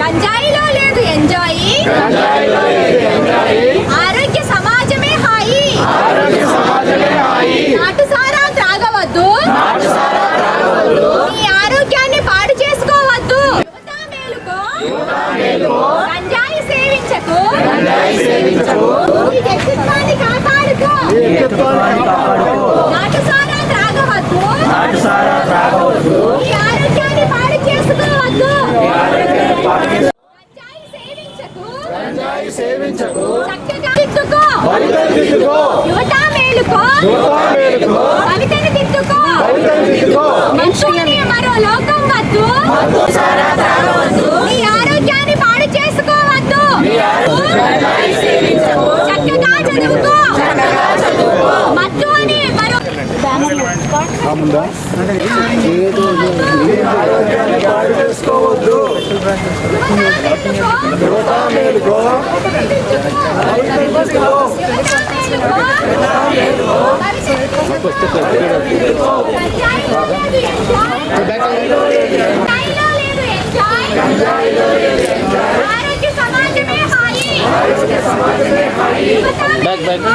గంజాయిలో లేదు ఎంజాయ్. ఆరోగ్య సమాజమే హాయి. నాటు సారా త్రాగవద్దు. నీ ఆరోగ్యాన్ని పాడు చేసుకోవద్దు. గంజాయి సేవించకు. వ్యక్తిత్వాన్ని కాపాడుకో. నాటు సారా త్రాగవద్దు నీ ఆరోగ్యాన్ని పాడు చేసుకోవద్దు గంజాయి సేవించకు చక్కగా దిద్దుకో యువత మేలుకో. కవితని దిద్దుకో మనుషుని మరో లోకం వద్దు. నీ ఆరోగ్యాన్ని పాడు చేసుకోవద్దు చక్కగా చదువుకో మత్తు అని మరో యువత మేలుకో ఆరోగ్య సమాజమే హాయి back back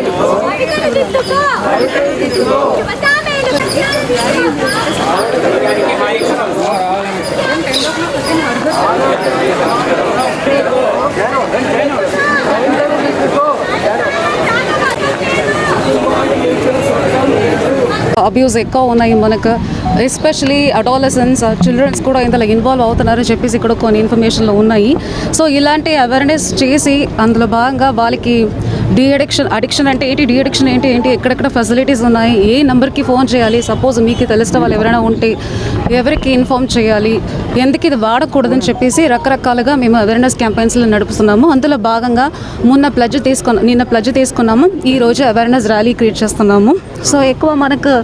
Dito ko! Madami! Lakas! Abuse ఎక్కువ ఉన్నాయి మనకు. ఎస్పెషలీ అడాలసన్స్ చిల్డ్రన్స్ కూడా ఇందులో ఇన్వాల్వ్ అవుతున్నారని చెప్పేసి ఇక్కడ కొన్ని ఇన్ఫర్మేషన్లు ఉన్నాయి. సో ఇలాంటి అవేర్నెస్ చేసి అందులో భాగంగా వాళ్ళకి డీ అడిక్షన్ అడిక్షన్ అంటే ఏంటి డీ అడిక్షన్ ఏంటి ఏంటి ఎక్కడెక్కడ ఫెసిలిటీస్ ఉన్నాయి ఏ నెంబర్కి ఫోన్ చేయాలి సపోజ్ మీకు తెలిసిన వాళ్ళు ఎవరైనా ఉంటే ఎవరికి ఇన్ఫామ్ చేయాలి ఎందుకు ఇది వాడకూడదని చెప్పేసి రకరకాలుగా మేము అవేర్నెస్ క్యాంపెయిన్స్లు నడుపుతున్నాము. అందులో భాగంగా మొన్న ప్లజ్ తీసుకున్నాం నిన్న ప్లజ్ తీసుకున్నాము. ఈ రోజు అవేర్నెస్ ర్యాలీ క్రియేట్ చేస్తున్నాము. సో ఎక్కువ మనకు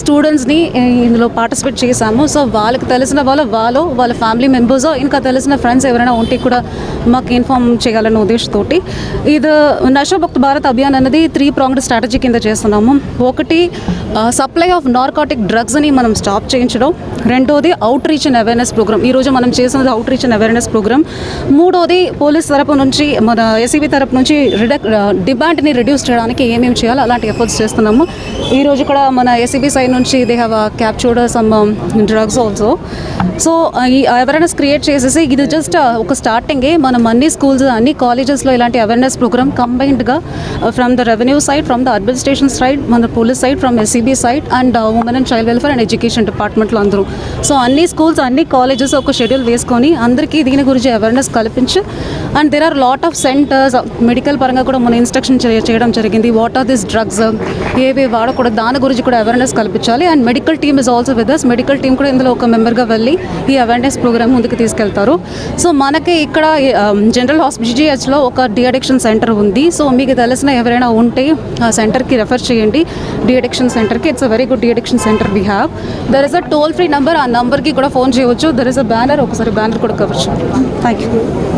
స్టూడెంట్స్ని ఇందులో పార్టిసిపేట్ చేశాము. సో వాళ్ళకి తెలిసిన వాళ్ళు వాళ్ళు వాళ్ళ ఫ్యామిలీ మెంబర్స్ ఇంకా తెలిసిన ఫ్రెండ్స్ ఎవరైనా ఉంటే కూడా మాకు ఇన్ఫామ్ చేయాలన్న ఉద్దేశంతో ఇది నషాభక్త భారత్ అభియాన్ అనేది త్రీ ప్రాంగ్డ్ స్ట్రాటజీ కింద చేస్తున్నాము. ఒకటి సప్లై ఆఫ్ నార్కాటిక్ డ్రగ్స్ని మనం స్టాప్ చేయించడం. రెండోది outreach and awareness programme ఈరోజు మనం చేసినది outreach and awareness programme మూడోది పోలీస్ తరపు నుంచి మన ఎస్సీబీ తరపు నుంచి రిడక్ డిమాండ్ని రిడ్యూస్ చేయడానికి ఏమేమి చేయాలో అలాంటి ఎఫర్ట్స్ చేస్తున్నాము. ఈరోజు కూడా మన ఏసీబీ సైడ్ నుంచి they have captured some drugs also so ఈ అవేర్నెస్ క్రియేట్ చేసేసి ఇది జస్ట్ uh, ఒక స్టార్టింగే మనం అన్ని స్కూల్స్ అన్ని కాలేజెస్లో ఇలాంటి awareness programme కంబైన్డ్గా from the revenue side from the administration side మన police side from SCB side and women and child welfare and education డిపార్ట్మెంట్లో అందరూ. సో అన్ని స్కూల్స్ అన్ని కాలేజెస్ ఒక షెడ్యూల్ వేసుకొని అందరికీ దీని గురించి అవేర్నెస్ కల్పించి and there are lot of centres medical పరంగా కూడా మన ఇన్స్ట్రక్షన్ చేయడం జరిగింది. వాట్ ఆర్ దిస్ డ్రగ్స్ ఏవి వాడకూడదు? దాని గురించి కూడా అవేర్నెస్ కల్పించాలి. And medical team is also with us medical team కూడా ఇందులో ఒక మెంబర్గా వెళ్ళి ఈ అవేర్నెస్ ప్రోగ్రామ్ ముందుకు తీసుకెళ్తారు. సో మనకి ఇక్కడ um, జనరల్ హాస్పిటల్లో ఒక డిఅడిక్షన్ సెంటర్ ఉంది. సో మీకు తెలిసిన ఎవరైనా ఉంటే ఆ సెంటర్కి రెఫర్ చేయండి. డిఅడిక్షన్ సెంటర్కి it's a very good deaddiction centre we have there is a toll free number ఆ నెంబర్కి కూడా ఫోన్ చేయవచ్చు. దర్ ఇస్ అ బ్యానర్ ఒకసారి బ్యానర్ కూడా కవర్ చేయండి. Thank you